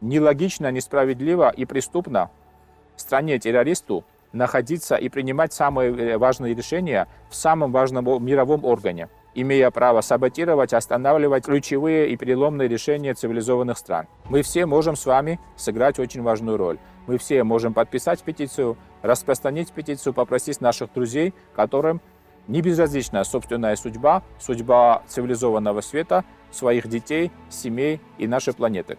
Нелогично, несправедливо и преступно стране-террористу находиться и принимать самые э, важные решения в самом важном мировом органе, имея право саботировать, останавливать ключевые и переломные решения цивилизованных стран. Мы все можем с вами сыграть очень важную роль. Мы все можем подписать петицию, распространить петицию, попросить наших друзей, которым не безразлична собственная судьба, судьба цивилизованного света, своих детей, семей и нашей планеты.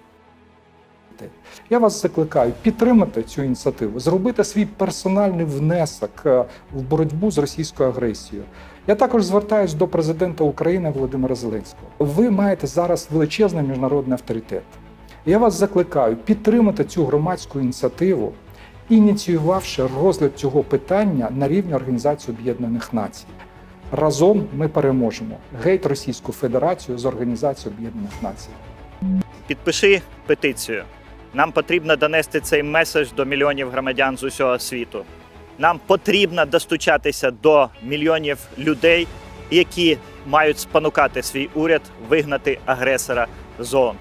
Я вас закликаю підтримати цю ініціативу, зробити свій персональний внесок е, в боротьбу з російською агресією. Я також звертаюся до президента України Володимира Зеленського. Ви маєте зараз величезний міжнародний авторитет. Я вас закликаю підтримати цю громадську ініціативу, ініціювавши розгляд цього питання на рівні Організації Об'єднаних Націй. Разом ми переможемо. Геть Російську Федерацію з Організацією Об'єднаних Націй. Підпиши петицію. Нам потрібно донести цей меседж до мільйонів громадян з усього світу. Нам потрібно достучатися до мільйонів людей, які мають спонукати свій уряд вигнати агресора з ООН.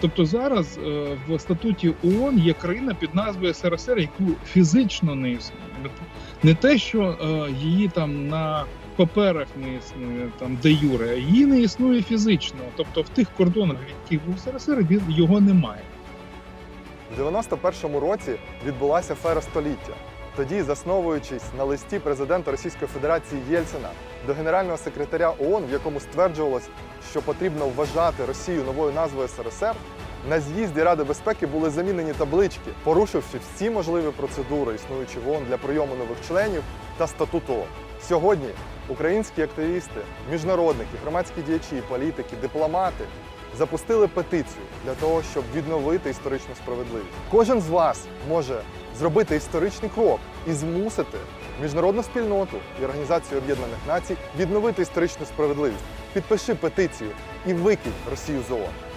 Тобто зараз е, в статуті ООН є країна під назвою СРСР, яку фізично не існує. Не- те, що е, її там на паперах не існує там де юре, її не існує фізично. Тобто в тих кордонах, яких був СРСР, його немає. У 91-му році відбулася фера століття. Тоді, засновуючись на листі президента Російської Федерації Єльцина до генерального секретаря ООН, в якому стверджувалось, що потрібно вважати Росію новою назвою СРСР, на з'їзді Ради безпеки були замінені таблички, порушивши всі можливі процедури, існуючі в ООН для прийому нових членів та статут ООН. Сьогодні українські активісти, міжнародники, громадські діячі, політики, дипломати запустили петицію для того, щоб відновити історичну справедливість. Кожен з вас може зробити історичний крок і змусити міжнародну спільноту і Організацію Об'єднаних Націй відновити історичну справедливість. Підпиши петицію і викинь Росію з ООН.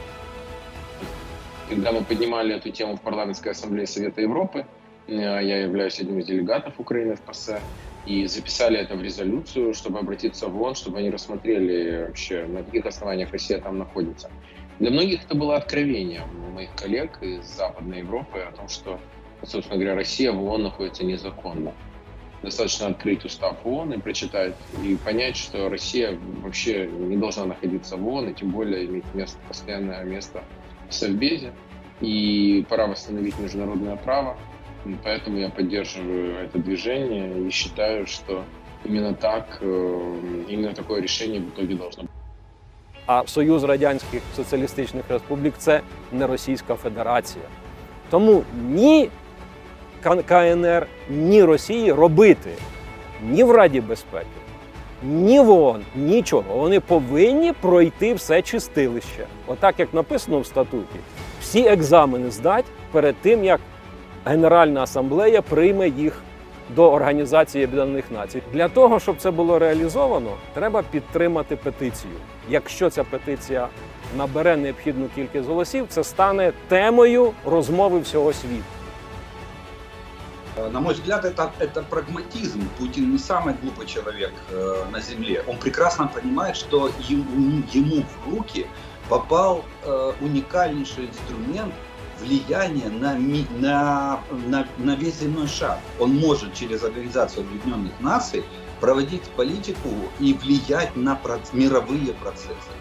Когда мы поднимали эту тему в парламентской ассамблее Совета Европы, э, я являюсь одним из делегатов Украины в ПАСЕ, и записали это в резолюцию, чтобы обратиться в ООН, чтобы они рассмотрели вообще, на каких основаниях Россия там находится. Для многих это было откровением моих коллег из Западной Европы о том, что, собственно говоря, Россия в ООН находится незаконно. Достаточно открыть устав ООН и прочитать, и понять, что Россия вообще не должна находиться в ООН, и тем более иметь место, постоянное место в Совбезе, и пора восстановить международное право. И Поэтому я поддерживаю это движение и считаю, что именно так, э, именно такое решение в итоге должно быть. А Союз Радянських Соціалістичних Республік це не Російська Федерація. Тому ні К- КНР, ні Росії робити ні в Раді безпеки, ні в ООН, нічого. Вони повинні пройти все чистилище. Отак, як написано в статуті, всі екзамени здати перед тим, як Генеральна асамблея прийме їх до Організації Об'єднаних Націй. Для того, щоб це було реалізовано, треба підтримати петицію. Якщо ця петиція набере необхідну кількість голосів, це стане темою розмови всього світу. На мой взгляд, это, это прагматизм. Путин не самый глупый человек э, на Земле. Он прекрасно понимает, что ему, ему в руки попал э, уникальнейший инструмент влияния на, на, на, на весь земной шар. Он может через Организацию Объединенных Наций проводить политику и влиять на проц- мировые процессы.